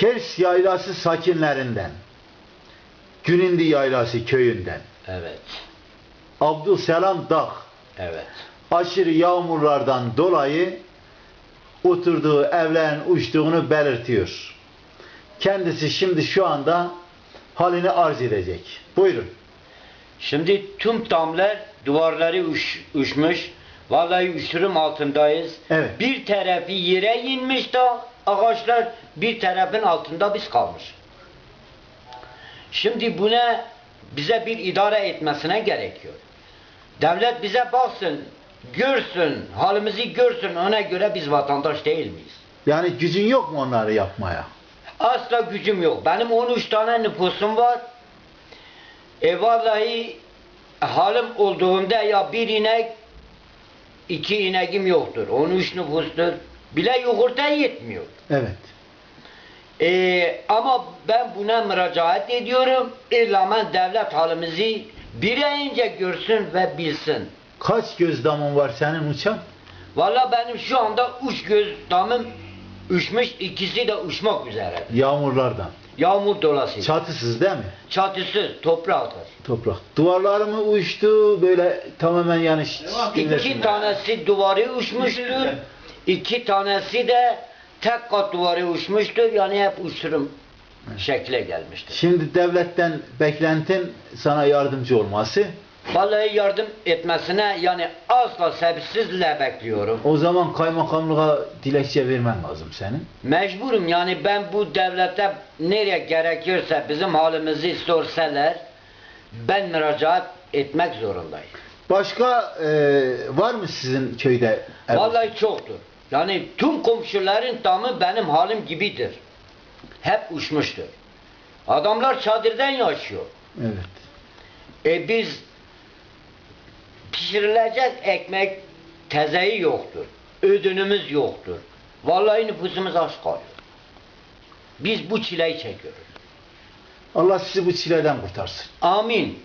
Kers yaylası sakinlerinden, Günindi yaylası köyünden, Evet. Abdülselam Dağ, Evet. aşırı yağmurlardan dolayı oturduğu evlerin uçtuğunu belirtiyor. Kendisi şimdi şu anda halini arz edecek. Buyurun. Şimdi tüm damlar duvarları uç, uçmuş. Vallahi uçurum altındayız. Evet. Bir tarafı yere inmiş da ağaçlar bir tarafın altında biz kalmış. Şimdi buna bize bir idare etmesine gerekiyor. Devlet bize baksın, görsün, halimizi görsün. Ona göre biz vatandaş değil miyiz? Yani gücün yok mu onları yapmaya? Asla gücüm yok. Benim 13 tane nüfusum var. E vallahi halim olduğunda ya bir inek, iki ineğim yoktur. 13 nüfustur. Bile yoğurta yetmiyor. Evet. E, ama ben buna müracaat ediyorum. İllamen devlet halimizi bir önce görsün ve bilsin. Kaç göz damın var senin uçan? Vallahi benim şu anda üç göz damım uçmuş, ikisi de uçmak üzere. Yağmurlardan. Yağmur dolasıyla. Çatısız değil mi? Çatısız, topraktır. Toprak. Duvarları mı uçtu böyle tamamen yani ş- İki tanesi duvarı uçmuştur. İki tanesi de tek kat duvarı uçmuştur. Yani hep uçurum şekle gelmiştir. Şimdi devletten beklentin sana yardımcı olması. Vallahi yardım etmesine yani asla sebepsizle bekliyorum. O zaman kaymakamlığa dilekçe vermen lazım senin. Mecburum yani ben bu devlete nereye gerekiyorsa bizim halimizi sorsalar ben müracaat etmek zorundayım. Başka e, var mı sizin köyde? ev? Vallahi çoktur. Yani tüm komşuların damı benim halim gibidir. Hep uçmuştur. Adamlar çadırdan yaşıyor. Evet. E biz pişirilecek ekmek tezeyi yoktur. Ödünümüz yoktur. Vallahi nüfusumuz aç kalıyor. Biz bu çileyi çekiyoruz. Allah sizi bu çileden kurtarsın. Amin.